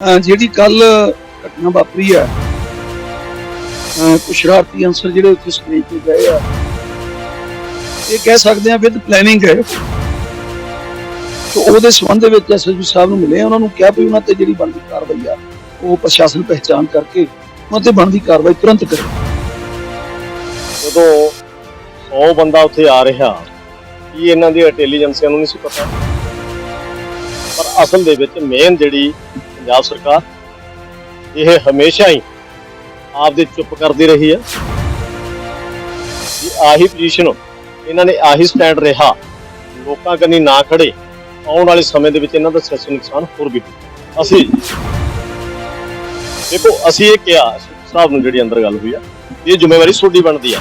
ਜਿਹੜੀ ਕੱਲ ਘਟਨਾ ਵਾਪਰੀ ਹੈ ਕੁਝ ਸ਼ਰਾਰਤੀ ਅਨਸਰ ਜਿਹੜੇ ਉੱਥੇ ਸਟੇਜ ਤੇ ਗਏ ਆ, ਇਹ ਕਹਿ ਸਕਦੇ ਆ ਵਿਦ ਪਲੈਨਿੰਗ ਹੈ। ਸੋ ਉਹਦੇ ਸੰਬੰਧ ਦੇ ਵਿੱਚ ਐਸਐਸਪੀ ਸਾਹਿਬ ਨੂੰ ਮਿਲੇ ਉਹਨਾਂ ਨੂੰ ਕਿਹਾ ਵੀ ਉਹਨਾਂ ਤੇ ਜਿਹੜੀ ਬਣਦੀ ਕਾਰਵਾਈ ਆ, ਉਹ ਪ੍ਰਸ਼ਾਸਨ ਪਹਿਚਾਨ ਕਰਕੇ ਉਹਨਾਂ ਤੇ ਬਣਦੀ ਕਾਰਵਾਈ ਤੁਰੰਤ ਕਰੇ। ਜਦੋਂ 100 ਬੰਦਾ ਉੱਥੇ ਆ ਰਿਹਾ, ਕੀ ਇਹਨਾਂ ਦੀ ਇੰਟੈਲੀਜੈਂਸੀਆਂ ਨੂੰ ਨਹੀਂ ਸੀ ਪਤਾ? ਪਰ ਅਸਲ ਦੇ ਵਿੱਚ ਮੇਨ ਜਿਹੜੀ ਪੰਜਾਬ ਸਰਕਾਰ, ਇਹ ਹਮੇਸ਼ਾ ਹੀ ਆਪਦੇ ਚੁੱਪ ਕਰਦੀ ਰਹੀ ਹੈ। ਇਹ ਆਹੀ ਪੋਜੀਸ਼ਨ ਇਹਨਾਂ ਨੇ ਆਹੀ ਸਟੈਂਡ ਰਿਹਾ, ਲੋਕਾਂ ਕੰਨੀ ਨਾ ਖੜੇ, ਆਉਣ ਵਾਲੇ ਸਮੇਂ ਦੇ ਵਿੱਚ ਇਹਨਾਂ ਦਾ ਸਿਆਸੀ ਨੁਕਸਾਨ ਹੋਰ ਵੀ ਅਸੀਂ ਦੇਖੋ, ਅਸੀਂ ਇਹ ਕਿਹਾ ਸਾਹਿਬ ਨੂੰ ਜਿਹੜੀ ਅੰਦਰ ਗੱਲ ਹੋਈ ਆ, ਇਹ ਜ਼ਿੰਮੇਵਾਰੀ ਤੁਹਾਡੀ ਬਣਦੀ ਆ।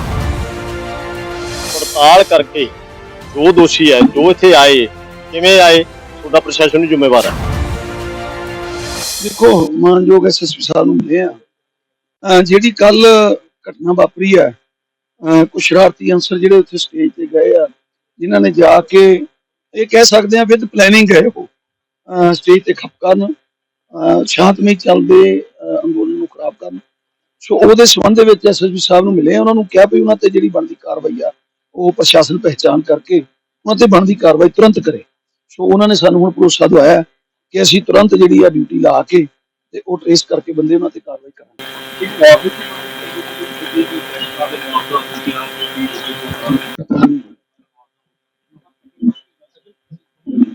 ਪੜਤਾਲ ਕਰਕੇ ਜੋ ਦੋਸ਼ੀ ਹੈ, ਜੋ ਇੱਥੇ ਆਏ, ਕਿਵੇਂ ਆਏ, ਤੁਹਾਡਾ ਪ੍ਰਸ਼ਾਸਨ ਨੂੰ ਜ਼ਿੰਮੇਵਾਰ ਹੈ। ਦੇਖੋ, ਮਾਨਯੋਗ ਐਸਐਸਪੀ ਸਾਹਿਬ ਨੂੰ ਮਿਲੇ ਆ। ਜਿਹੜੀ ਕੱਲ ਘਟਨਾ ਵਾਪਰੀ ਆ ਕੁਝ ਸ਼ਰਾਰਤੀ ਅਨਸਰ ਜਿਹੜੇ ਉੱਥੇ ਸਟੇਜ ਤੇ ਗਏ ਆ, ਜਿਨ੍ਹਾਂ ਨੇ ਜਾ ਕੇ ਇਹ ਕਹਿ ਸਕਦੇ ਆ ਵਿਦ ਪਲੈਨਿੰਗ ਹੈ ਉਹ ਸਟੇਜ ਤੇ ਖਪ ਕਰਨ ਸ਼ਾਂਤਮਈ ਚੱਲਦੇ ਅੰਦੋਲਨ ਨੂੰ ਖਰਾਬ ਕਰਨ। ਸੋ ਉਹਦੇ ਸੰਬੰਧ ਦੇ ਵਿੱਚ ਐਸਐਸਪੀ ਸਾਹਿਬ ਨੂੰ ਮਿਲੇ, ਉਹਨਾਂ ਨੂੰ ਕਿਹਾ ਵੀ ਉਹਨਾਂ ਤੇ ਜਿਹੜੀ ਬਣਦੀ ਕਾਰਵਾਈ ਆ, ਉਹ ਪ੍ਰਸ਼ਾਸਨ ਪਹਿਚਾਨ ਕਰਕੇ ਉਹਨਾਂ ਤੇ ਬਣਦੀ ਕਾਰਵਾਈ ਤੁਰੰਤ ਕਰੇ। ਸੋ ਉਹਨਾਂ ਨੇ ਸਾਨੂੰ ਹੁਣ ਭਰੋਸਾ ਦਵਾਇਆ ਕਿ ਅਸੀਂ ਤੁਰੰਤ ਜਿਹੜੀ ਆ ਡਿਊਟੀ ਲਾ ਕੇ ਤੇ ਉਹ ਟ੍ਰੇਸ ਕਰਕੇ ਬੰਦੇ ਉਹਨਾਂ ਤੇ ਕਾਰਵਾਈ ਕਰਾਂਗੇ।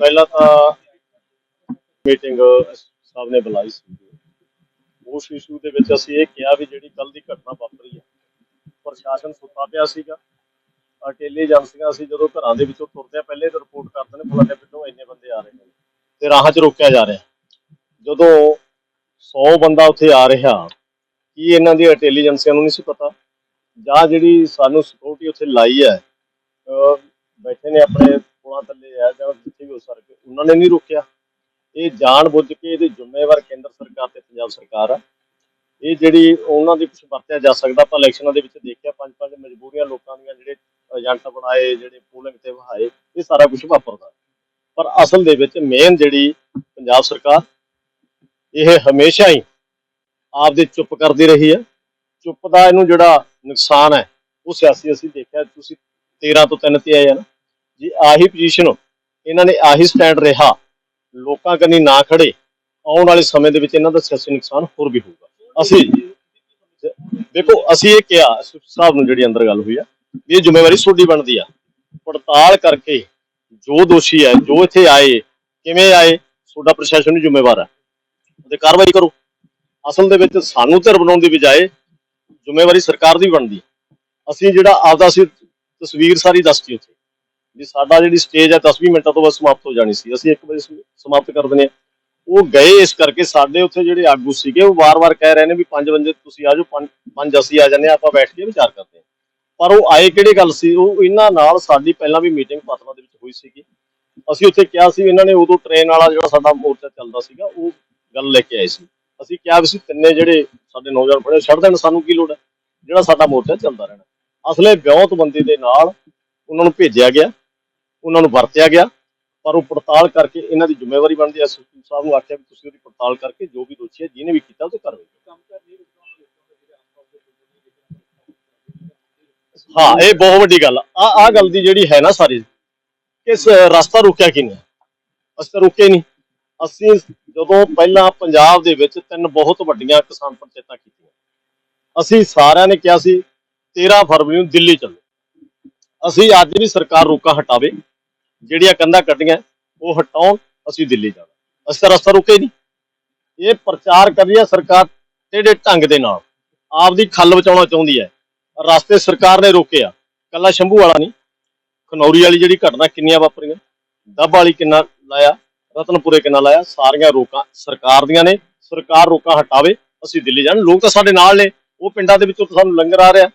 ਪਹਿਲਾਂ ਤਾਂ ਮੀਟਿੰਗ ਸਾਹਿਬ ਨੇ ਬੁਲਾਈ ਸੀ। ਉਸ ਇਸ਼ੂ ਦੇ ਵਿੱਚ ਅਸੀਂ ਇਹ ਕਿਹਾ ਵੀ ਜਿਹੜੀ ਕੱਲ ਦੀ ਘਟਨਾ ਵਾਪਰੀ ਹੈ ਪ੍ਰਸ਼ਾਸਨ ਸੁੱਤਾ ਪਿਆ ਸੀਗਾ। ਅਕੇਲੇ ਏਜੰਸੀਆਂ ਅਸੀਂ ਜਦੋਂ ਘਰਾਂ ਦੇ ਵਿੱਚੋਂ ਤੁਰਦੇ ਆ ਪਹਿਲੇ ਤਾਂ ਰਿਪੋਰਟ ਕਰਦੇ ਨੇ, ਫਲਾਣੇ ਪਿੰਡੋਂ ਇੰਨੇ ਬੰਦੇ ਆ ਰਹੇ ਨੇ। ਤੇ ਰਾਹਾਂ 'ਚ ਰੋਕਿਆ ਜਾ ਰਿਹਾ। ਜਦੋਂ 100 ਬੰਦਾ ਉੱਥੇ ਆ ਰਿਹਾ, ਕੀ ਇਹਨਾਂ ਦੀ ਇੰਟੈਲੀਜੈਂਸੀਆਂ ਨੂੰ ਨਹੀਂ ਸੀ ਪਤਾ? ਜਾਂ ਜਿਹੜੀ ਸਾਨੂੰ ਸਿਕਿਉਰਿਟੀ ਉੱਥੇ ਲਾਈ ਹੈ ਬੈਠੇ ਨੇ ਆਪਣੇ ਪੁਲਾਂ ਥੱਲੇ ਆ ਜਾਂ ਜਿੱਥੇ ਵੀ ਹੋ ਸਕੇ ਉਹਨਾਂ ਨੇ ਨਹੀਂ ਰੋਕਿਆ। ਇਹ ਜਾਣ ਬੁੱਝ ਕੇ ਇਹਦੇ ਜ਼ਿੰਮੇਵਾਰ ਕੇਂਦਰ ਸਰਕਾਰ ਤੇ ਪੰਜਾਬ ਸਰਕਾਰ ਆ। ਇਹ ਜਿਹੜੀ ਉਹਨਾਂ ਦੀ ਕੁਝ ਵਰਤਿਆ ਜਾ ਸਕਦਾ, ਆਪਾਂ ਇਲੈਕਸ਼ਨਾਂ ਦੇ ਵਿੱਚ ਦੇਖਿਆ ਪੰਜ ਪੰਜ ਮਜਬੂਰੀਆਂ ਲੋਕਾਂ ਦੀਆਂ ਜਿਹੜੇ ਏਜੰਟ ਬਣਾਏ, ਜਿਹੜੇ ਪੋਲਿੰਗ ਤੇ ਵਹਾਏ, ਇਹ ਸਾਰਾ ਕੁਝ ਵਾਪਰਦਾ। ਪਰ ਅਸਲ ਦੇ ਵਿੱਚ ਮੇਨ ਜਿਹੜੀ ਪੰਜਾਬ ਸਰਕਾਰ, ਇਹ ਹਮੇਸ਼ਾ ਹੀ ਆਪਦੇ ਚੁੱਪ ਕਰਦੀ ਰਹੀ ਹੈ। ਚੁੱਪ ਦਾ ਇਹਨੂੰ ਜਿਹੜਾ ਨੁਕਸਾਨ ਹੈ, ਉਹ ਸਿਆਸੀ ਅਸੀਂ ਦੇਖਿਆ, ਤੁਸੀਂ 13 ਤੋਂ 3 ਤੇ ਆਏ ਆ ਨਾ, ਜੀ ਆਹੀ ਪੋਜੀਸ਼ਨ ਇਹਨਾਂ ਨੇ ਆਹੀ ਸਟੈਂਡ ਰਿਹਾ, ਲੋਕਾਂ ਕੰਨੀ ਨਾ ਖੜੇ, ਆਉਣ ਵਾਲੇ ਸਮੇਂ ਦੇ ਵਿੱਚ ਇਹਨਾਂ ਦਾ ਸਿਆਸੀ ਨੁਕਸਾਨ ਹੋਰ ਵੀ ਹੋਊਗਾ। ਅਸੀਂ ਦੇਖੋ, ਅਸੀਂ ਇਹ ਕਿਹਾ ਸਾਹਿਬ ਨੂੰ ਜਿਹੜੀ ਅੰਦਰ ਗੱਲ ਹੋਈ ਆ ਇਹ ਜ਼ਿੰਮੇਵਾਰੀ ਤੁਹਾਡੀ ਬਣਦੀ ਆ। ਪੜਤਾਲ ਕਰਕੇ ਜੋ ਦੋਸ਼ੀ ਹੈ, ਜੋ ਇੱਥੇ ਆਏ, ਕਿਵੇਂ ਆਏ, ਤੁਹਾਡਾ ਪ੍ਰਸ਼ਾਸਨ ਹੀ ਜ਼ਿੰਮੇਵਾਰ ਹੈ। ਉਹਦੇ ਕਾਰਵਾਈ ਕਰੋ। ਅਸਲ ਦੇ ਵਿੱਚ ਸਾਨੂੰ ਧਿਰ ਬਣਾਉਣ ਦੀ ਬਜਾਏ ਜ਼ਿੰਮੇਵਾਰੀ ਸਰਕਾਰ ਦੀ ਬਣਦੀ ਅਸੀਂ ਜਿਹੜਾ ਆਪਦਾ ਸੀ ਤਸਵੀਰ ਸਾਰੀ ਦੱਸਤੀ ਉੱਥੇ। ਵੀ ਸਾਡਾ ਜਿਹੜੀ ਸਟੇਜ ਹੈ 10-20 ਮਿੰਟਾਂ ਤੋਂ ਬਾਅਦ ਸਮਾਪਤ ਹੋ ਜਾਣੀ ਸੀ। ਅਸੀਂ ਇੱਕ ਵਜੇ ਸਮਾਪਤ ਕਰ ਦਿੰਦੇ ਹਾਂ। ਉਹ ਗਏ ਇਸ ਕਰਕੇ ਸਾਡੇ ਉੱਥੇ ਜਿਹੜੇ ਆਗੂ ਸੀਗੇ, ਉਹ ਵਾਰ-ਵਾਰ ਕਹਿ ਰਹੇ ਨੇ ਵੀ ਪੰਜ ਵਜੇ ਤੁਸੀਂ ਆ ਜਾਓ 5 ਅਸੀਂ ਆ ਜਾਂਦੇ ਹਾਂ, ਆਪਾਂ ਬੈਠ ਕੇ ਵਿਚਾਰ ਕਰਦੇ ਹਾਂ। ਪਰ ਉਹ ਆਏ ਕਿਹੜੇ ਗੱਲ ਸੀ? ਉਹ ਇਹਨਾਂ ਨਾਲ ਸਾਡੀ ਪਹਿਲਾਂ ਵੀ ਮੀਟਿੰਗ ਪਤਨਾ ਦੇ ਵਿੱਚ ਹੋਈ ਸੀਗੀ। ਅਸੀਂ ਉੱਥੇ ਕਿਹਾ ਸੀ ਇਹਨਾਂ ਨੇ ਉਦੋਂ ਟ੍ਰੇਨ ਵਾਲਾ ਜਿਹੜਾ ਸਾਡਾ ਮੋਰਚਾ ਚੱਲਦਾ ਸੀਗਾ, ਉਹ ਗੱਲ ਲੈ ਕੇ ਆਏ ਸੀ। ਅਸੀਂ ਕਿਹਾ ਵੀ ਸੀ ਤਿੰਨੇ ਜਿਹੜੇ ਸਾਡੇ ਨੌਜਵਾਨ ਪੜੇ ਛੱਡ ਦੇਣ ਸਾਨੂੰ ਕੀ ਲੋੜ ਹੈ? ਜਿਹੜਾ ਸਾਡਾ ਮੋਰਚਾ ਚੱਲਦਾ ਰਹਿਣਾ। ਅਸਲੇ ਵਿਉਂਤ ਬੰਦੀ ਦੇ ਨਾਲ ਉਹਨਾਂ ਨੂੰ ਭੇਜਿਆ ਗਿਆ, ਉਹਨਾਂ ਨੂੰ ਵਰਤਿਆ ਗਿਆ, ਪਰ ਉਹ ਪੜਤਾਲ ਕਰਕੇ ਇਹਨਾਂ ਦੀ ਜ਼ਿੰਮੇਵਾਰੀ ਬਣਦੀ ਹੈ। ਐਸਪੀ ਸਾਹਿਬ ਨੂੰ ਆਖਿਆ ਵੀ ਤੁਸੀਂ ਉਹਦੀ ਪੜਤਾਲ ਕਰਕੇ ਜੋ ਵੀ ਦੋਸ਼ੀ ਹੈ, ਜਿਹਨੇ ਵੀ ਕੀਤਾ, ਉਹ ਤੇ ਕਾਰਵਾਈ ਕਰੋ। ਹਾਂ, ਇਹ ਬਹੁਤ ਵੱਡੀ ਗੱਲ ਆ। ਆ ਗੱਲ ਦੀ ਜਿਹੜੀ ਹੈ ਨਾ ਸਾਰੀ, ਕਿ ਸ- ਰਸਤਾ ਰੋਕਿਆ ਕਿਨੇ ਅਸੀਂ ਤਾਂ ਰੁਕੇ ਨਹੀਂ। ਅਸੀਂ ਜਦੋਂ ਪਹਿਲਾਂ ਪੰਜਾਬ ਦੇ ਵਿੱਚ ਤਿੰਨ ਬਹੁਤ ਵੱਡੀਆਂ ਕਿਸਾਨ ਪੰਚਾਇਤਾਂ ਕੀਤੀਆਂ। ਅਸੀਂ ਸਾਰਿਆਂ ਨੇ ਕਿਹਾ ਸੀ 13 ਫਰਵਰੀ ਨੂੰ ਦਿੱਲੀ ਚੱਲੋ। ਅਸੀਂ ਅੱਜ ਵੀ ਸਰਕਾਰ ਰੋਕਾ ਹਟਾਵੇ, ਜਿਹੜੀਆਂ ਕੰਧਾਂ ਕੱਢੀਆਂ, ਉਹ ਹਟਾਉਣ ਅਸੀਂ ਦਿੱਲੀ ਜਾਣਾ। ਅਸੀਂ ਤਾਂ ਰਸਤਾ ਰੁਕੇ ਨਹੀਂ। ਇਹ ਪ੍ਰਚਾਰ ਕਰ ਰਹੀ ਹੈ ਸਰਕਾਰ ਕਿਹੜੇ ਢੰਗ ਦੇ ਨਾਲ। ਆਪਦੀ ਖੱਲ ਬਚਾਉਣਾ ਚਾਹੁੰਦੀ ਹੈ। ਰਸਤੇ ਸਰਕਾਰ ਨੇ ਰੋਕੇ ਆ। ਕੱਲਾ ਸ਼ੰਭੂ ਵਾਲਾ ਨਹੀਂ। ਖਨੌਰੀ ਵਾਲੀ ਜਿਹੜੀ ਘਟਨਾ ਕਿੰਨੀਆਂ ਵਾਪਰੀਆਂ। ਦੱਬ ਵਾਲੀ ਕਿੰਨਾ ਲਾਇਆ ਰਤਨਪੁਰੇ ਕਿੰਨਾ ਲਾਇਆ ਸਾਰੀਆਂ ਰੋਕਾਂ ਸਰਕਾਰ ਦੀਆਂ ਨੇ। ਸਰਕਾਰ ਰੋਕਾਂ ਹਟਾਵੇ ਅਸੀਂ ਦਿੱਲੀ ਜਾਣ। ਲੋਕ ਤਾਂ ਸਾਡੇ ਨਾਲ ਨੇ। ਉਹ ਪਿੰਡਾਂ ਦੇ ਵਿੱਚੋਂ ਸਾਨੂੰ ਲੰਗਰ ਆ ਰਿਹਾ।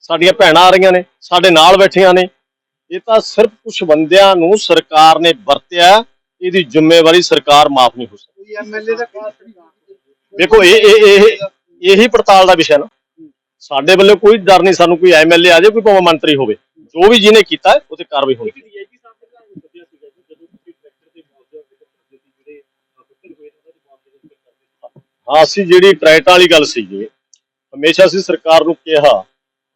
ਸਾਡੀਆਂ ਭੈਣਾਂ ਆ ਰਹੀਆਂ ਨੇ ਸਾਡੇ ਨਾਲ ਬੈਠੀਆਂ ਨੇ। ਇਹ ਤਾਂ ਸਿਰਫ ਕੁਝ ਬੰਦਿਆਂ ਨੂੰ ਸਰਕਾਰ ਨੇ ਵਰਤਿਆ। ਇਹਦੀ ਜ਼ਿੰਮੇਵਾਰੀ ਸਰਕਾਰ ਮਾਫ ਨਹੀਂ ਹੋ ਸਕਦੀ। ਦੇਖੋ ਇਹ ਇਹ ਇਹ ਇਹੀ ਪੜਤਾਲ ਦਾ ਵਿਸ਼ਾ ਨਾ। ਸਾਡੇ ਵੱਲੋਂ ਕੋਈ ਡਰ ਨਹੀਂ ਸਾਨੂੰ ਕੋਈ ਐਮਐਲਏ ਆ ਜਾਏ ਕੋਈ ਭਾਵੇਂ ਮੰਤਰੀ ਹੋਵੇ। ਜੋ ਵੀ ਜਿਹਨੇ ਕੀਤਾ ਹੈ, ਉਹ ਤੇ ਕਾਰਵਾਈ ਹੋਣੀ ਹਾਂ। ਅਸੀਂ ਜਿਹੜੀ ਟਰੈਟ ਵਾਲੀ ਗੱਲ ਸੀਗੀ ਹਮੇਸ਼ਾ ਅਸੀਂ ਸਰਕਾਰ ਨੂੰ ਕਿਹਾ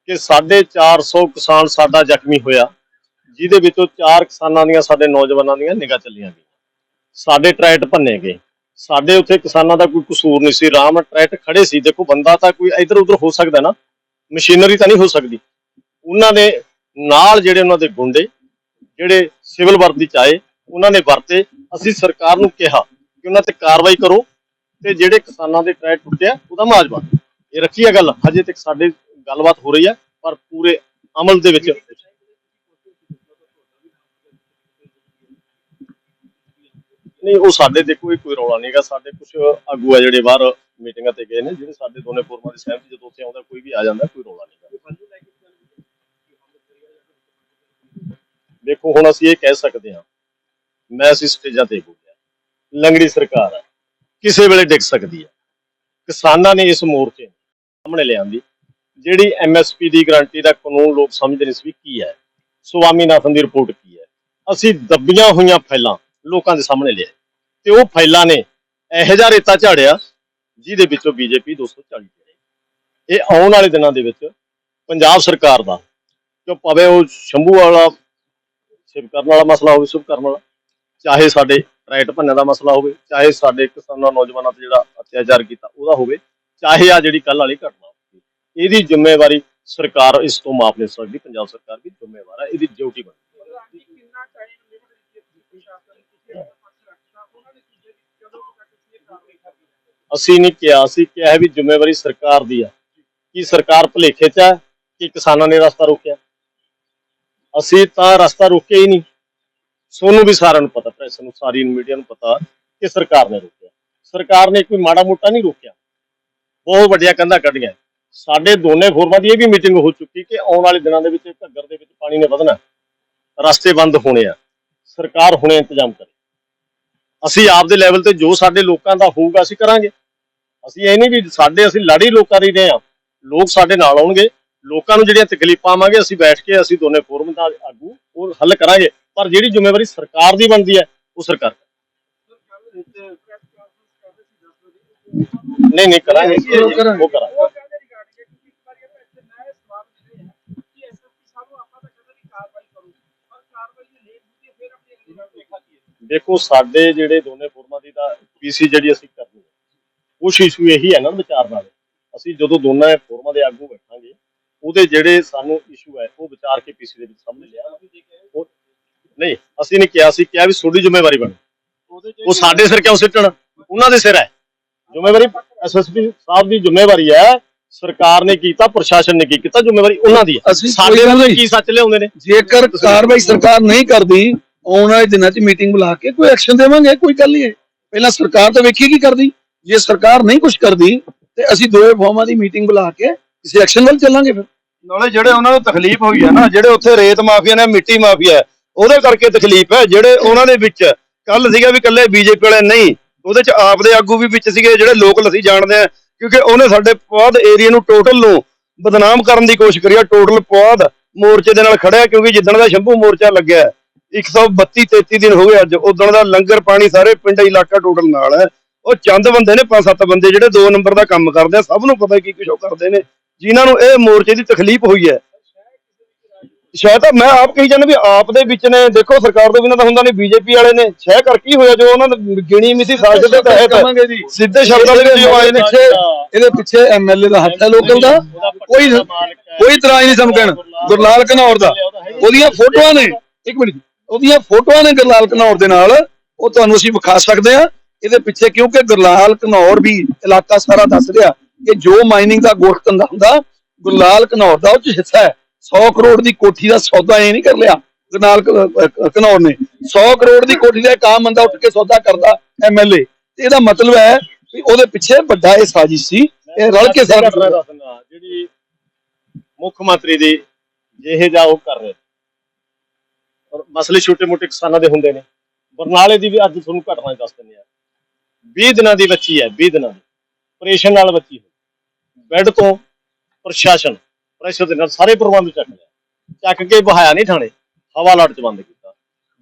ਕਿ 450 ਕਿਸਾਨ ਸਾਡਾ ਜ਼ਖਮੀ ਹੋਇਆ ਜਿਹਦੇ ਵਿੱਚੋਂ ਚਾਰ ਕਿਸਾਨਾਂ ਦੀਆਂ ਸਾਡੇ ਨੌਜਵਾਨਾਂ ਦੀਆਂ ਨਿਗਾਹ ਚੱਲੀਆਂ ਗਈਆਂ। ਸਾਡੇ ਟਰੈਟ ਭੰਨੇ ਗਏ। ਸਾਡੇ ਉੱਥੇ ਕਿਸਾਨਾਂ ਦਾ ਕੋਈ ਕਸੂਰ ਨਹੀਂ ਸੀ, ਰਾਮ ਟਰੈਟ ਖੜੇ ਸੀ। ਦੇਖੋ, ਬੰਦਾ ਤਾਂ ਕੋਈ ਇੱਧਰ ਉੱਧਰ ਹੋ ਸਕਦਾ ਨਾ, ਮਸ਼ੀਨਰੀ ਤਾਂ ਨਹੀਂ ਹੋ ਸਕਦੀ। ਉਹਨਾਂ ਨੇ ਨਾਲ ਜਿਹੜੇ ਉਹਨਾਂ ਦੇ ਗੁੰਡੇ, ਜਿਹੜੇ ਸਿਵਲ ਵਰਦੀ ਚ ਆਏ ਉਹਨਾਂ ਨੇ ਵਰਤੇ। ਅਸੀਂ ਸਰਕਾਰ ਨੂੰ ਕਿਹਾ ਕਿ ਉਹਨਾਂ ਤੇ ਕਾਰਵਾਈ ਕਰੋ ਤੇ ਜਿਹੜੇ ਕਿਸਾਨਾਂ ਦੇ ਟਰੈਕ ਟੁੱਟਿਆ ਉਹਦਾ ਮੁਆਵਜ਼ਾ ਇਹ ਰੱਖੀ ਆ ਗੱਲ। ਹਜੇ ਤੱਕ ਸਾਡੇ ਗੱਲਬਾਤ ਹੋ ਰਹੀ ਹੈ ਪਰ ਪੂਰੇ ਅਮਲ ਦੇ ਵਿੱਚ ਨਹੀਂ, ਉਹ ਸਾਡੇ ਦੇਖੋ ਕੋਈ ਕੋਈ ਰੌਲਾ ਨਹੀਂਗਾ ਸਾਡੇ ਕੁਝ ਆਗੂ ਆ ਜਿਹੜੇ ਬਾਹਰ ਮੀਟਿੰਗਾਂ ਤੇ ਗਏ ਨੇ, ਜਿਹੜੇ ਸਾਡੇ ਦੋਨੇ ਫੋਰਮਾਂ ਦੀ ਸਹਿਮਤੀ ਜਦੋਂ ਉੱਥੇ ਆਉਂਦਾ, ਕੋਈ ਵੀ ਆ ਜਾਂਦਾ, ਕੋਈ ਰੌਲਾ ਨਹੀਂਗਾ ਦੇਖੋ, ਹੁਣ ਅਸੀਂ ਇਹ ਕਹਿ ਸਕਦੇ ਹਾਂ, ਮੈਂ ਅਸੀਂ ਸਟੇਜਾਂ ਤੇ ਬੋਲਿਆ ਲੰਗੜੀ ਸਰਕਾਰ ਹੈ ਕਿਸੇ ਵੇਲੇ ਡਿੱਗ ਸਕਦੀ ਹੈ ਕਿਸਾਨਾਂ ਨੇ ਇਸ ਮੋਰਚੇ ਨੂੰ ਸਾਹਮਣੇ ਲਿਆਂਦੀ, ਜਿਹੜੀ ਐਮਐਸਪੀ ਦੀ ਗਾਰੰਟੀ ਦਾ ਕਾਨੂੰਨ ਲੋਕ ਸਮਝਦੇ ਨਹੀਂ ਸੀ ਵੀ ਕੀ ਹੈ। ਸੁਆਮੀਨਾਥਨ ਦੀ ਰਿਪੋਰਟ ਕੀ ਹੈ। ਅਸੀਂ ਦੱਬੀਆਂ ਹੋਈਆਂ ਫਾਈਲਾਂ ਲੋਕਾਂ ਦੇ ਸਾਹਮਣੇ ਲਿਆ। ਤੇ ਉਹ ਫਾਈਲਾਂ ਨੇ ਇਹੋ ਜਿਹਾ ਰੇਤਾ ਝਾੜਿਆ ਜਿਹਦੇ ਵਿੱਚੋਂ ਬੀਜੇਪੀ 240 ਜਿਹੜੇ ਇਹ ਆਉਣ ਵਾਲੇ ਦਿਨਾਂ ਦੇ ਵਿੱਚ ਪੰਜਾਬ ਸਰਕਾਰ ਦਾ, ਜੋ ਭਾਵੇਂ ਉਹ ਸ਼ੰਭੂ ਵਾਲਾ ਸ਼ਿਵ ਕਰਨ ਵਾਲਾ ਮਸਲਾ ਹੋਵੇ ਸ਼ੁਭ ਕਰਨ ਵਾਲਾ, ਚਾਹੇ ਸਾਡੇ ਰਾਈਟ ਭੰਨੇ ਦਾ ਮਸਲਾ ਹੋਵੇ, ਚਾਹੇ ਸਾਡੇ ਕਿਸਾਨਾਂ, ਨੌਜਵਾਨਾਂ ਤੇ ਜਿਹੜਾ ਅਤਿਆਚਾਰ ਕੀਤਾ ਉਹਦਾ ਹੋਵੇ, ਚਾਹੇ ਆ ਜਿਹੜੀ ਕੱਲ ਵਾਲੀ ਘਟਨਾ ਹੋਵੇ, ਇਹਦੀ ਜ਼ਿੰਮੇਵਾਰੀ ਸਰਕਾਰ ਇਸ ਤੋਂ ਮਾਫ ਨਹੀਂ ਸਕਦੀ, ਪੰਜਾਬ ਸਰਕਾਰ ਦੀ ਜ਼ਿੰਮੇਵਾਰ ਹੈ, ਇਹਦੀ ਡਿਊਟੀ ਬਣਦੀ ਹੈ ਕਿੰਨਾ ਟਾਈਮ ਲਿਮਟ ਦਿੱਤੀ ਹੈ ਪ੍ਰਸ਼ਾਸਨ ਨੇ ਕਿਸੇ ਦਾ ਪੱਖ ਰੱਖਣਾ ਉਹਨਾਂ ਨੇ ਚੀਜ਼ਾਂ ਦੀ ਕਦੋਂ ਕੁ ਤੱਕ ਅਸੀਂ ਇਹ ਕਾਰਵਾਈ ਕਰਨੀ ਹੈ ਅਸੀਂ ਨਹੀਂ ਕਿਹਾ, ਅਸੀਂ ਕਿਹਾ ਵੀ ਜ਼ਿੰਮੇਵਾਰੀ ਸਰਕਾਰ ਦੀ ਆ। ਕਿ ਸਰਕਾਰ ਭੁਲੇਖੇ 'ਚ ਹੈ ਕਿ ਕਿਸਾਨਾਂ ਨੇ ਰਸਤਾ ਰੋਕਿਆ? ਅਸੀਂ ਤਾਂ ਰਸਤਾ ਰੋਕਿਆ ਹੀ ਨਹੀਂ। ਸੋਨੂੰ ਵੀ ਸਾਰਿਆਂ ਨੂੰ ਪਤਾ, ਪ੍ਰੈਸ ਨੂੰ, ਸਾਰੀ ਮੀਡੀਆ ਨੂੰ ਪਤਾ ਕਿ ਸਰਕਾਰ ਨੇ ਰੋਕਿਆ। ਸਰਕਾਰ ਨੇ ਕੋਈ ਮਾੜਾ ਮੋਟਾ ਨਹੀਂ ਰੋਕਿਆ। ਬਹੁਤ ਵੱਡੀਆਂ ਕੰਧਾਂ ਕੱਢੀਆਂ। ਸਾਡੇ ਦੋਨੇ ਫੋਰਮਾਂ ਦੀ ਇਹ ਵੀ ਮੀਟਿੰਗ ਹੋ ਚੁੱਕੀ ਕਿ ਆਉਣ ਵਾਲੇ ਦਿਨਾਂ ਦੇ ਵਿੱਚ ਘੱਗਰ ਦੇ ਵਿੱਚ ਪਾਣੀ ਨੇ ਵਧਣਾ। ਰਸਤੇ ਬੰਦ ਹੋਣੇ ਆ। ਸਰਕਾਰ ਹੁਣੇ ਇੰਤਜ਼ਾਮ ਕਰੇ। ਅਸੀਂ ਆਪਦੇ ਲੈਵਲ ਤੇ ਜੋ ਸਾਡੇ ਲੋਕਾਂ ਦਾ ਹੋਊਗਾ, ਅਸੀਂ ਕਰਾਂਗੇ। ਅਸੀਂ ਇਹ ਨਹੀਂ ਵੀ ਸਾਡੇ ਅਸੀਂ ਲੜੀ ਲੋਕਾਂ ਦੀ ਰਹੇ ਆ ਲੋਕ ਸਾਡੇ ਨਾਲ ਆਉਣਗੇ। ਲੋਕਾਂ ਨੂੰ ਜਿਹੜੀਆਂ ਤਕਲੀਫਾਂ ਆਵਾਂਗੇ ਅਸੀਂ ਬੈਠ ਕੇ ਅਸੀਂ ਦੋਨੇ ਫੋਰਮ ਦਾ ਆਗੂ ਉਹ ਹੱਲ ਕਰਾਂਗੇ। ਪਰ ਜਿਹੜੀ ਜ਼ਿੰਮੇਵਾਰੀ ਸਰਕਾਰ ਦੀ ਬਣਦੀ ਹੈ ਉਹ ਸਰਕਾਰ ਸਰ ਕੱਲ ਪ੍ਰੈਸ ਕਾਨਫਰੰਸ ਕਰਦੇ ਸੀ 10 ਵਜੇ ਨਹੀਂ ਨਹੀਂ ਕਰਾਂਗੇ। ਉਹ ਕਰਾਂਗੇ। ਉਹ ਕਰਾਂਗੇ। ਉਹ ਕਹਿੰਦੇ ਰਿਗਾਰਡਿੰਗ ਕਿ ਇੱਕ ਵਾਰੀ ਆਪਾਂ ਇੱਥੇ ਨਏ ਸਵਾਲ ਜਿਹੜੇ ਹੈ ਕਿ ਐਸਐਸਪੀ ਸਾਹਿਬ ਨੂੰ ਆਪਾਂ ਤਾਂ ਕਹਿੰਦੇ ਵੀ ਕਾਰਵਾਈ ਕਰੋ। ਪਰ ਕਾਰਵਾਈ ਜੇ ਲੇਟ ਹੁੰਦੀ ਹੈ ਫਿਰ ਆਪਣੀ ਅਗਲੀ ਗੱਲ ਦੇਖਾ ਕੀ ਹੈ ਦੇਖੋ ਸਾਡੇ ਜਿਹੜੇ ਦੋਨੇ ਫੋਰਮਾਂ ਦੀ ਤਾਂ ਪੀਸੀ ਜਿਹੜੀ ਅਸੀਂ ਉਸ ਇਸ਼ੂ ਇਹੀ ਹੈ ਨਾ ਵਿਚਾਰ ਨਾਲ। ਅਸੀਂ ਜਦੋਂ ਦੋਨਾਂ ਫੋਰਮਾਂ ਦੇ ਆਗੂ ਬੈਠਾਂਗੇ ਉਹਦੇ ਜਿਹੜੇ ਸਾਨੂੰ ਇਸ਼ੂ ਹੈ ਉਹ ਵਿਚਾਰ ਕੇ ਪੀਸੀ ਦੇ ਵਿੱਚ ਸਾਹਮਣੇ ਲਿਆ। ਨਹੀਂ ਅਸੀਂ ਨਹੀਂ ਕਿਹਾ ਸੀ ਕਿਹਾ ਵੀ ਤੁਹਾਡੀ ਜ਼ਿੰਮੇਵਾਰੀ ਬਣ। ਉਹ ਸਾਡੇ ਸਿਰ ਕਿਉਂ ਸਿੱਟਣ? ਉਹਨਾਂ ਦੇ ਸਿਰ ਹੈ। ਜ਼ਿੰਮੇਵਾਰੀ ਐਸਐਸਪੀ ਸਾਹਿਬ ਦੀ ਜ਼ਿੰਮੇਵਾਰੀ ਹੈ ਸਰਕਾਰ ਨੇ ਕੀਤਾ ਪ੍ਰਸ਼ਾਸਨ ਨੇ ਕੀ ਕੀਤਾ ਜ਼ਿੰਮੇਵਾਰੀ ਉਹਨਾਂ ਦੀ ਹੈ। ਸਾਡੇ ਨਾਲ। ਕੀ ਸੱਚ ਲਿਆਉਂਦੇ ਨੇ? ਜੇਕਰ ਕਾਰਵਾਈ ਸਰਕਾਰ ਨਹੀਂ ਕਰਦੀ ਆਉਣ ਵਾਲੇ ਦਿਨਾਂ 'ਚ ਮੀਟਿੰਗ ਬੁਲਾ ਕੇ ਕੋਈ ਐਕਸ਼ਨ ਦੇਵਾਂਗੇ ਕੋਈ ਗੱਲ ਨਹੀਂ। ਹੈ ਪਹਿਲਾਂ ਸਰਕਾਰ ਤਾਂ ਵੇਖੀ ਕੀ ਕਰਦੀ। ਜੇ ਸਰਕਾਰ ਨਹੀਂ ਕੁਝ ਕਰਦੀ ਤੇ ਅਸੀਂ ਦੋਵੇਂ ਫੋਰਮਾਂ ਦੀ ਮੀਟਿੰਗ ਬੁਲਾ ਕੇ ਕਿਸੇ ਐਕਸ਼ਨ ਵੱਲ ਚੱਲਾਂਗੇ ਫਿਰ। ਨਾਲੇ ਜਿਹੜੇ ਉਹਨਾਂ ਨੂੰ ਤਕਲੀਫ ਹੋਈ ਹੈ ਨਾ ਜਿਹੜੇ ਉੱਥੇ ਰੇਤ ਮਾਫੀਆ ਨੇ ਮਿੱਟੀ ਮਾਫੀਆ ਉਹਦੇ ਕਰਕੇ ਤਕਲੀਫ ਹੈ ਜਿਹੜੇ ਉਹਨਾਂ ਦੇ ਵਿੱਚ ਕੱਲ ਸੀਗਾ ਵੀ ਕੱਲੇ ਬੀਜੇਪੀ ਵਾਲੇ ਨਹੀਂ ਉਹਦੇ ਚ ਆਪ ਦੇ ਆਗੂ ਵੀ ਵਿੱਚ ਸੀਗੇ ਜਿਹੜੇ ਲੋਕ ਅਸੀਂ ਜਾਣਦੇ ਆ ਕਿਉਂਕਿ ਉਹਨੇ ਸਾਡੇ ਪੌਦ ਏਰੀਆ ਨੂੰ ਟੋਟਲ ਨੂੰ ਬਦਨਾਮ ਕਰਨ ਦੀ ਕੋਸ਼ਿਸ਼ ਕਰੀ ਆ ਟੋਟਲ ਪੌਦ ਮੋਰਚੇ ਦੇ ਨਾਲ ਖੜਿਆ ਕਿਉਂਕਿ ਜਿੱਦਣ ਦਾ ਸ਼ੰਭੂ ਮੋਰਚਾ ਲੱਗਿਆ ਹੈ, 132 33 ਦਿਨ ਹੋ ਗਏ ਅੱਜ ਉਦੋਂ ਦਾ ਲੰਗਰ ਪਾਣੀ ਸਾਰੇ ਪਿੰਡ ਇਲਾਕਾ ਟੋਟਲ ਨਾਲ ਹੈ। ਉਹ ਚੰਦ ਬੰਦੇ ਨੇ ਪੰਜ ਸੱਤ ਬੰਦੇ ਜਿਹੜੇ 2 ਨੰਬਰ ਦਾ ਕੰਮ ਕਰਦੇ ਆ ਸਭ ਨੂੰ ਪਤਾ ਕੀ ਕੁਛ ਉਹ ਕਰਦੇ ਨੇ ਜਿਨ੍ਹਾਂ ਨੂੰ ਇਹ ਮੋਰਚੇ ਦੀ ਤਕਲੀਫ ਹੋਈ ਹੈ। ਸ਼ਾਇਦ ਤਾਂ ਮੈਂ ਆਪ ਕਹੀ ਜਾਂਦਾ ਵੀ ਆਪ ਦੇ ਵਿੱਚ ਨੇ ਦੇਖੋ ਸਰਕਾਰ ਤੋਂ ਬਿਨਾਂ ਤਾਂ ਹੁੰਦਾ ਨਹੀਂ ਬੀਜੇਪੀ ਵਾਲੇ ਨੇ ਸ਼ਹਿ ਕਰ ਕੀ ਹੋਇਆ ਜੋ ਉਹਨਾਂ ਨੇ ਗਿਣੀ ਮਿਸੀ ਸਾਜ਼ਿਸ਼ ਦੇ ਤਹਿਤ। ਸਿੱਧੇ ਸ਼ਬਦਾਂ ਦੇ ਵਿੱਚ ਆਏ ਨੇ ਪਿੱਛੇ ਇਹਦੇ ਪਿੱਛੇ ਐਮਐਲਏ ਦਾ ਹੱਥ ਹੈ ਲੋਕਲ ਦਾ। ਕੋਈ ਕੋਈ ਇਤਰਾਜ਼ ਨਹੀਂ ਸਮਝਣ। ਗੁਰਲਾਲ ਘਨੌਰ ਦਾ। ਉਹਦੀਆਂ ਫੋਟੋਆਂ ਨੇ। ਇੱਕ ਮਿੰਟ ਉਹਦੀਆਂ ਫੋਟੋਆਂ ਨੇ ਗੁਰਲਾਲ ਘਨੌਰ ਦੇ ਨਾਲ। ਉਹ ਤੁਹਾਨੂੰ ਅਸੀਂ ਵਿਖਾ ਸਕਦੇ ਆ ਇਹਦੇ ਪਿੱਛੇ ਕਿਉਂਕਿ ਗੁਰਲਾਲ ਘਨੌਰ ਵੀ ਇਲਾਕਾ ਸਾਰਾ ਦੱਸ ਰਿਹਾ ਕਿ ਜੋ ਮਾਈਨਿੰਗ ਦਾ ਗੋਸ਼ਤ ਧੰਦਾ ਹੁੰਦਾ, ਗੁਰਲਾਲ ਘਨੌਰ ਦਾ ਉਹ ਚ ਹਿੱਸਾ ਹੈ। 100 ਕਰੋੜ ਦੀ ਕੋਠੀ ਦਾ ਸੌਦਾ ਇਹ ਨਹੀਂ ਕਰ ਲਿਆ, ਗੁਰਨਾਲ ਘਨੌਰ ਨੇ। 100 ਕਰੋੜ ਦੀ ਕੋਠੀ ਦਾ ਇੱਕ ਬੰਦਾ ਉੱਠ ਕੇ ਸੌਦਾ ਕਰਦਾ ਐਮਐਲਏ ਇਹਦਾ ਮਤਲਬ ਹੈ ਵੀ ਉਹਦੇ ਪਿੱਛੇ ਵੱਡਾ ਇਹ ਸਾਜ਼ਿਸ਼ ਸੀ, ਇਹ ਰਲ ਕੇ ਸਾਰਾ ਜਿਹੜੀ ਮੁੱਖ ਮੰਤਰੀ ਦੀ ਜਿਹੇ ਜਾ ਉਹ ਕਰ ਰਹੇ ਔਰ ਮਸਲੇ ਛੋਟੇ ਮੋਟੇ ਕਿਸਾਨਾਂ ਦੇ ਹੁੰਦੇ ਨੇ। ਬਰਨਾਲੇ ਦੀ ਵੀ ਅੱਜ ਤੁਹਾਨੂੰ ਘਟਨਾ ਦੱਸ ਦਿੰਦੇ ਆ 20 ਦਿਨਾਂ ਦੀ ਬੱਚੀ ਹੈ 20 ਦਿਨਾਂ ਦੀ। ਆਪਰੇਸ਼ਨ ਨਾਲ ਬੱਚੀ ਹੋਈ। ਬੈੱਡ ਤੋਂ ਪ੍ਰਸ਼ਾਸਨ ਪ੍ਰੈਸ਼ਰ ਦੇ ਨਾਲ ਸਾਰੇ ਪ੍ਰਬੰਧ ਚੱਕ ਲਿਆ। ਚੱਕ ਕੇ ਬਹਾਇਆ ਨਹੀਂ ਥਾਣੇ, ਹਵਾ ਲਾਟ ਚ ਬੰਦ ਕੀਤਾ।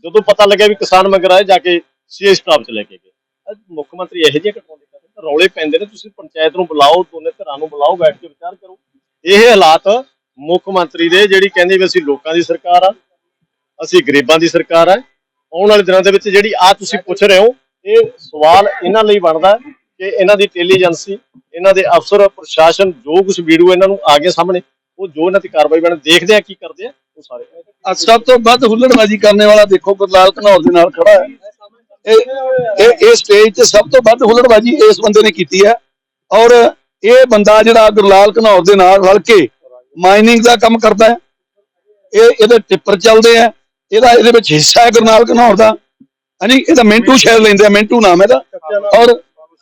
ਜਦੋਂ ਪਤਾ ਲੱਗਿਆ ਵੀ ਕਿਸਾਨ ਮੰਗ ਆਏ, ਜਾ ਕੇ ਸੀਏ ਸਟਾਫ ਚ ਲੈ ਕੇ ਗਏ। ਮੁੱਖ ਮੰਤਰੀ ਇਹੋ ਜਿਹੇ ਘਟਨਾ ਕਰਦੇ ਰੌਲੇ ਪੈਂਦੇ ਨੇ, ਤੁਸੀਂ ਪੰਚਾਇਤ ਨੂੰ ਬੁਲਾਓ, ਦੋਨੇ ਧਿਰਾਂ ਨੂੰ ਬੁਲਾਓ, ਬੈਠ ਕੇ ਵਿਚਾਰ ਕਰੋ। ਇਹ ਹਾਲਾਤ ਮੁੱਖ ਮੰਤਰੀ ਦੇ, ਜਿਹੜੀ ਕਹਿੰਦੇ ਵੀ ਅਸੀਂ ਲੋਕਾਂ ਦੀ ਸਰਕਾਰ ਆ, ਅਸੀਂ ਗਰੀਬਾਂ ਦੀ ਸਰਕਾਰ ਆ, ਆਉਣ ਵਾਲੇ ਦਿਨਾਂ ਦੇ ਵਿੱਚ ਜਿਹੜੀ ਆ ਤੁਸੀਂ ਪੁੱਛ ਰਹੇ ਹੋ ਇਹ ਸਵਾਲ ਇਹਨਾਂ ਲਈ ਬਣਦਾ ਕਿ ਇਹਨਾਂ ਦੀ ਇੰਟੈਲੀਜੈਂਸੀ ਇਹਨਾਂ ਦੇ ਅਫਸਰ, ਪ੍ਰਸ਼ਾਸਨ ਜੋ ਕੁਝ ਵੀਡੀਓ ਇਹਨਾਂ ਨੂੰ ਆ ਸਾਹਮਣੇ, ਉਹ ਜੋ ਇਹਨਾਂ ਦੀ ਕਾਰਵਾਈ ਬਣ ਦੇਖਦੇ ਆ ਕੀ ਕਰਦੇ ਆ, ਉਹ ਸਾਰੇ। ਅੱਜ ਸਭ ਤੋਂ ਵੱਧ ਹੁੱਲੜਬਾਜ਼ੀ ਕਰਨ ਵਾਲਾ ਦੇਖੋ, ਗੁਰਲਾਲ ਘਨੌਰ ਦੇ ਨਾਲ ਖੜਾ ਹੈ। ਇਹ ਇਹ ਸਟੇਜ ਤੇ ਸਭ ਤੋਂ ਵੱਧ ਹੁੱਲੜਬਾਜ਼ੀ ਇਸ ਬੰਦੇ ਨੇ ਕੀਤੀ ਹੈ। ਔਰ ਇਹ ਬੰਦਾ ਜਿਹੜਾ ਗੁਰਲਾਲ ਘਨੌਰ ਦੇ ਨਾਲ ਰਲ ਕੇ ਮਾਈਨਿੰਗ ਦਾ ਕੰਮ ਕਰਦਾ ਹੈ, ਇਹ ਇਹਦੇ ਟਿੱਪਰ ਚੱਲਦੇ ਆ ਇਹਦਾ ਇਹਦੇ ਵਿੱਚ ਹਿੱਸਾ ਹੈ ਗੁਰਨਾਲ ਘਨੌਰ ਦਾ। ਹਾਂਜੀ ਇਹਦਾ ਮਿੰਟੂ ਸ਼ਹਿਰ ਲੈਂਦੇ ਆ, ਮਿੰਟੂ ਨਾਮ ਇਹਦਾ। ਔਰ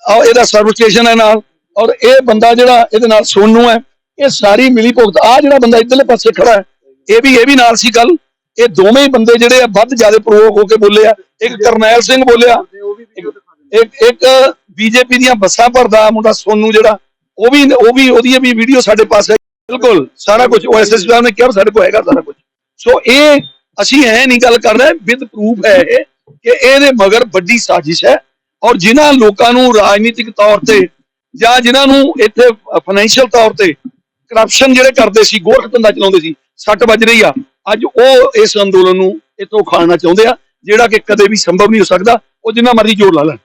ਔਰ ਇਹਦਾ ਸਰਵ ਸਟੇਸ਼ਨ ਹੈ ਨਾਲ। ਔਰ ਇਹ ਬੰਦਾ ਜਿਹੜਾ ਇਹਦੇ ਨਾਲ ਸੋਨੂ ਹੈ, ਇਹ ਸਾਰੀ ਮਿਲੀ ਭੁਗਤ। ਆ ਜਿਹੜਾ ਬੰਦਾ ਇੱਧਰਲੇ ਪਾਸੇ ਖੜਾ ਹੈ, ਇਹ ਵੀ ਇਹ ਵੀ ਨਾਲ ਸੀ ਕੱਲ ਇਹ ਦੋਵੇਂ ਬੰਦੇ ਜਿਹੜੇ ਆ, ਵੱਧ ਜ਼ਿਆਦਾ ਪ੍ਰੋਵੋਕ ਹੋ ਕੇ ਬੋਲੇ ਆ। ਇੱਕ ਕਰਨੈਲ ਸਿੰਘ ਬੋਲਿਆ, ਇੱਕ ਇੱਕ ਬੀਜੇਪੀ ਦੀਆਂ ਬੱਸਾਂ ਭਰਦਾ ਮੁੰਡਾ ਸੋਨੂ ਜਿਹੜਾ। ਉਹ ਵੀ ਉਹ ਵੀ, ਉਹਦੀ ਵੀ ਵੀਡੀਓ ਸਾਡੇ ਪਾਸ ਹੈ। ਬਿਲਕੁਲ, ਸਾਰਾ ਕੁਝ ਓਐਸਐਸ ਸਾਹਿਬ ਨੇ ਕਿਹਾ, ਸਾਡੇ ਕੋਲ ਹੈਗਾ ਸਾਰਾ ਕੁਝ। ਸੋ ਇਹ, ਅਸੀਂ ਐ ਨਹੀਂ ਗੱਲ ਕਰ ਰਹੇ, ਵਿਦ ਪ੍ਰੂਫ ਹੈ ਇਹ। ਕਿ ਇਹਦੇ ਮਗਰ ਵੱਡੀ ਸਾਜ਼ਿਸ਼ ਹੈ ਔਰ ਜਿਨ੍ਹਾਂ ਲੋਕਾਂ ਨੂੰ ਰਾਜਨੀਤਿਕ ਤੌਰ ਤੇ ਜਾਂ ਜਿਨ੍ਹਾਂ ਨੂੰ ਇੱਥੇ ਫਾਈਨੈਂਸ਼ੀਅਲ ਤੌਰ ਤੇ ਕਰਪਸ਼ਨ ਜਿਹੜੇ ਕਰਦੇ ਸੀ, ਗੋਰਖ ਧੰਦਾ ਚਲਾਉਂਦੇ ਸੀ, ਸੱਟ ਵੱਜ ਰਹੀ ਆ। ਅੱਜ ਉਹ ਇਸ ਅੰਦੋਲਨ ਨੂੰ ਇਤੋਂ ਖਾਣਾ ਚਾਹੁੰਦੇ ਆ, ਜਿਹੜਾ ਕਿ ਕਦੇ ਵੀ ਸੰਭਵ ਨਹੀਂ ਹੋ ਸਕਦਾ, ਉਹ ਜਿੰਨਾ ਮਰਜ਼ੀ ਜੋਰ ਲਾ ਲੈਣ।